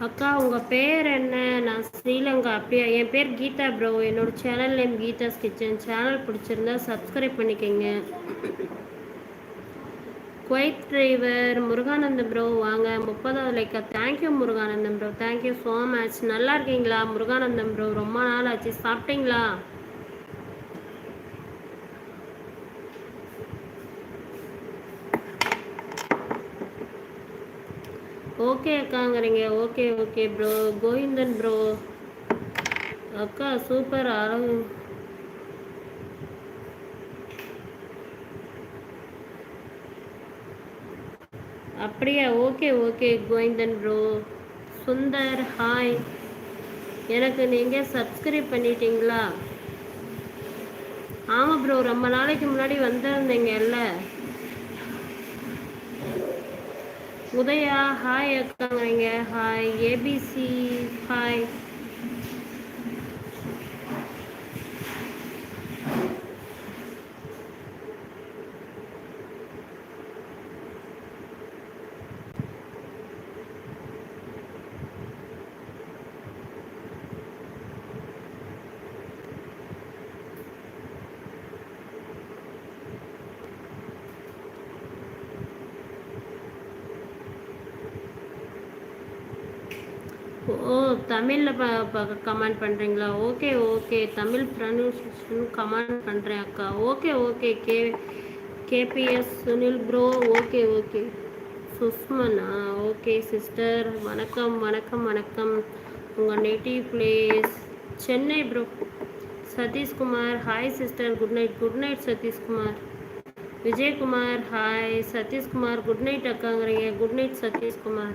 அக்கா உங்கள் பேர் என்ன? நான் ஸ்ரீலங்கா. அப்படியா? என் பேர் கீதா ப்ரோ என்னோட channel name Geetha's kitchen. Channel பிடிச்சிருந்தா சப்ஸ்கிரைப் பண்ணிக்கோங்க. குவைத் டிரைவர் முருகானந்தம் ப்ரோ வாங்க முப்பதாவது Lyca thank you Muruganandam bro thank you so much நல்லா இருக்கீங்களா முருகானந்தம் ப்ரோ ரொம்ப நாள் ஆச்சு. சாப்பிட்டீங்களா? Okay அக்காங்கிறீங்க. Okay okay bro Govindan bro அக்கா சூப்பர் அழகு அப்படியா? Okay okay Govindan bro Sundar hi எனக்கு நீங்கள் சப்ஸ்கிரைப் பண்ணிட்டீங்களா? ஆமாம் ப்ரோ ரொம்ப நாளைக்கு முன்னாடி வந்திருந்தீங்கல்ல. உதயா ஹாய் அக்கா hi A B C hi ஓ தமிழில் ப ப கமெண்ட் பண்ணுறீங்களா ஓகே ஓகே. தமிழ் ப்ரொனன்சியேஷன் கமெண்ட் பண்ணுறேன் அக்கா. Okay okay. K K P S Sunil bro okay okay. சுஷ்மனா? Okay sister வணக்கம் வணக்கம் வணக்கம். உங்கள் native place Chennai bro Sathishkumar. Hi sister good night good night Sathishkumar. Vijayakumar. Hi Sathishkumar. Good night அக்காங்கிறீங்க. Good night Sathishkumar.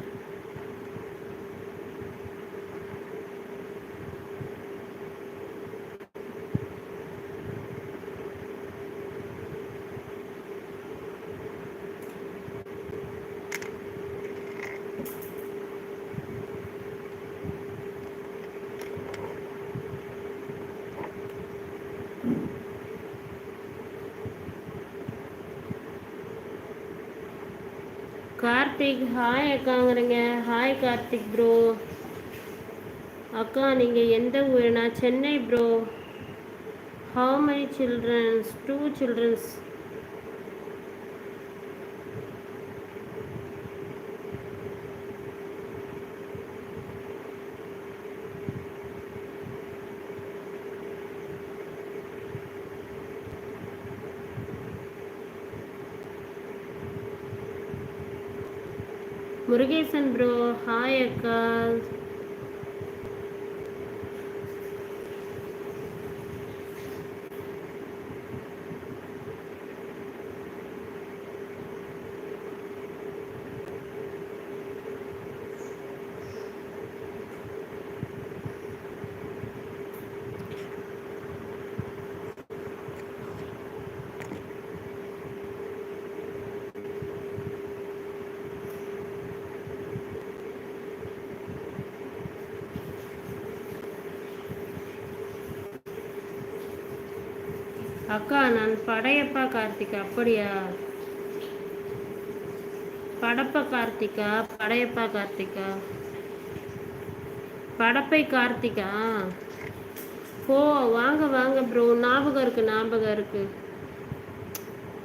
Karthik hi அக்காங்கிறீங்க. Hi Karthik bro அக்கா நீங்கள் எந்த ஊர் நான் Chennai bro how many childrens two childrens Murugesan bro hi அக்கா. அக்கா நான் படையப்பா கார்த்திகா. அப்படியா? படப்ப கார்த்திகா படையப்பா கார்த்திகா படப்பை கார்த்திகா? ஓ வாங்க வாங்க ப்ரோ ஞாபகம் இருக்கு ஞாபகம் இருக்கு.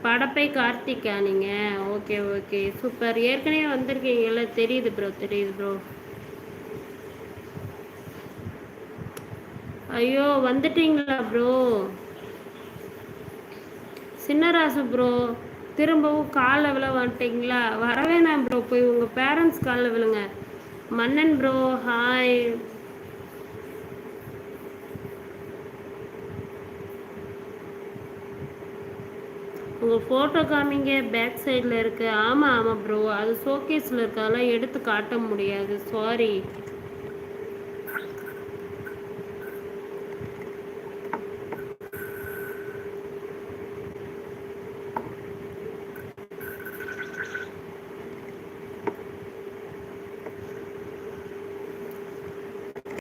படப்பை கார்த்திகா நீங்கள் ஓகே ஓகே. சூப்பர். ஏற்கனவே வந்திருக்கீங்கல்ல. தெரியுது ப்ரோ தெரியுது ப்ரோ ஐயோ வந்துட்டீங்களா ப்ரோ சின்னராசு ப்ரோ திரும்பவும் காலில் விழ வந்துட்டீங்களா வரவேணாம் ப்ரோ போய் உங்கள் பேரண்ட்ஸ் காலில் விழுங்க. மன்னன் ப்ரோ ஹாய் உங்கள் ஃபோட்டோ காமிங்க பேக் சைடில் இருக்குது ஆமாம் ஆமாம் ப்ரோ அது ஷோகேஸில் இருக்கதெல்லாம் எடுத்து காட்ட முடியாது. சாரி